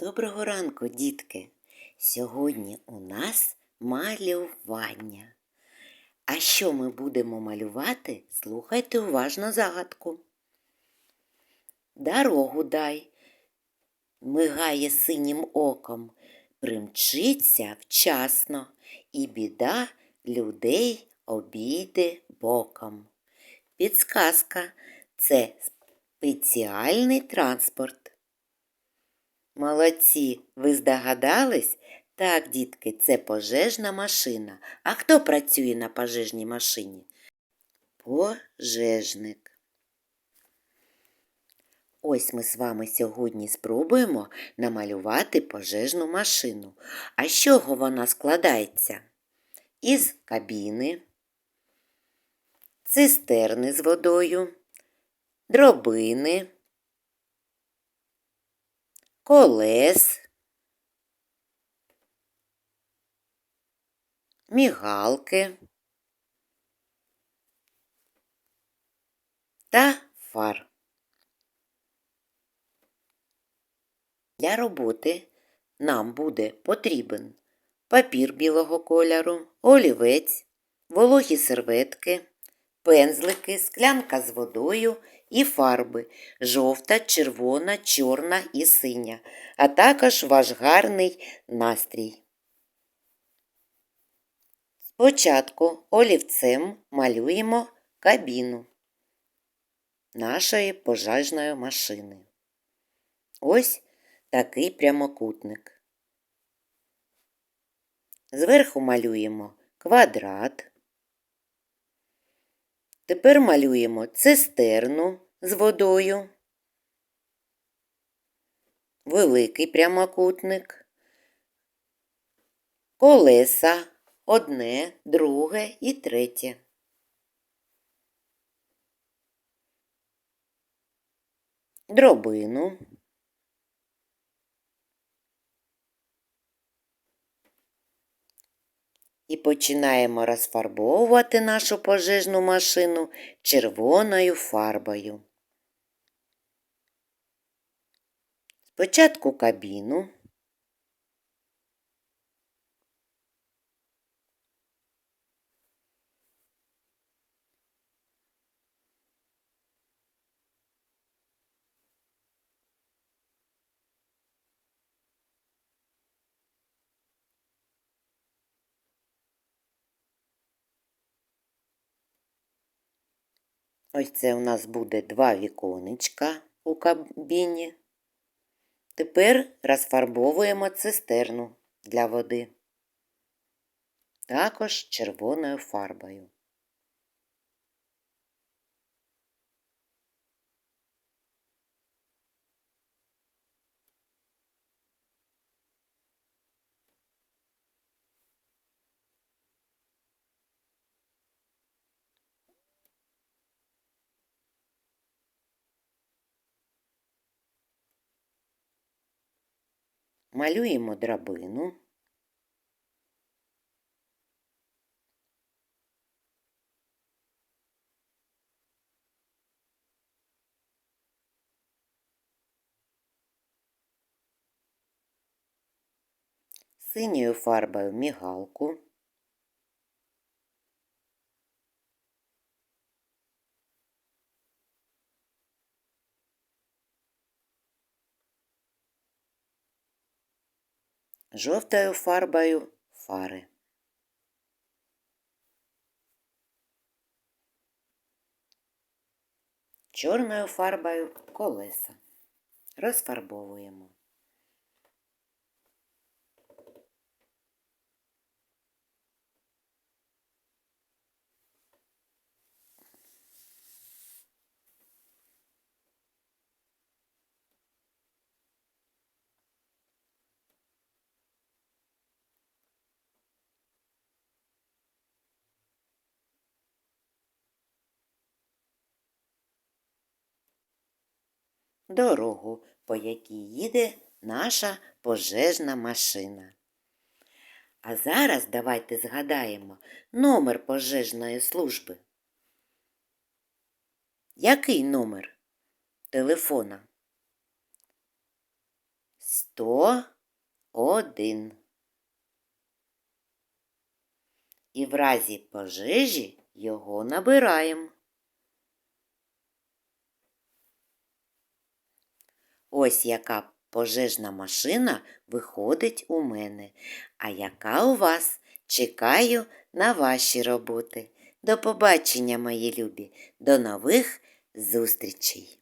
Доброго ранку, дітки! Сьогодні у нас малювання. А що ми будемо малювати? Слухайте уважно загадку. Дорогу дай, мигає синім оком, примчиться вчасно, і біда людей обійде боком. Підсказка це спеціальний транспорт. Молодці, ви здогадались? Так, дітки, це пожежна машина. А хто працює на пожежній машині? Пожежник. Ось ми з вами сьогодні спробуємо намалювати пожежну машину. А з чого вона складається? Із кабіни, цистерни з водою, дробини колес, мігалки та фар. Для роботи нам буде потрібен папір білого кольору, олівець, вологі серветки, пензлики, склянка з водою і фарби жовта, червона, чорна і синя, а також ваш гарний настрій. Спочатку олівцем малюємо кабіну нашої пожежної машини. Ось такий прямокутник. Зверху малюємо квадрат. Тепер малюємо цистерну з водою, великий прямокутник, колеса одне, друге і третє. Дробину. І починаємо розфарбовувати нашу пожежну машину червоною фарбою. Спочатку кабіну. Ось це у нас буде два віконечка у кабіні. Тепер розфарбовуємо цистерну для води. Також червоною фарбою. Малюємо драбину. Синьою фарбою мігалку. Жовтою фарбою фари. Чорною фарбою колеса. Розфарбовуємо. Дорогу, по якій їде наша пожежна машина. А зараз давайте згадаємо номер пожежної служби. Який номер телефона? 101. І в разі пожежі його набираємо. Ось яка пожежна машина виходить у мене, а яка у вас? Чекаю на ваші роботи. До побачення, мої любі, до нових зустрічей!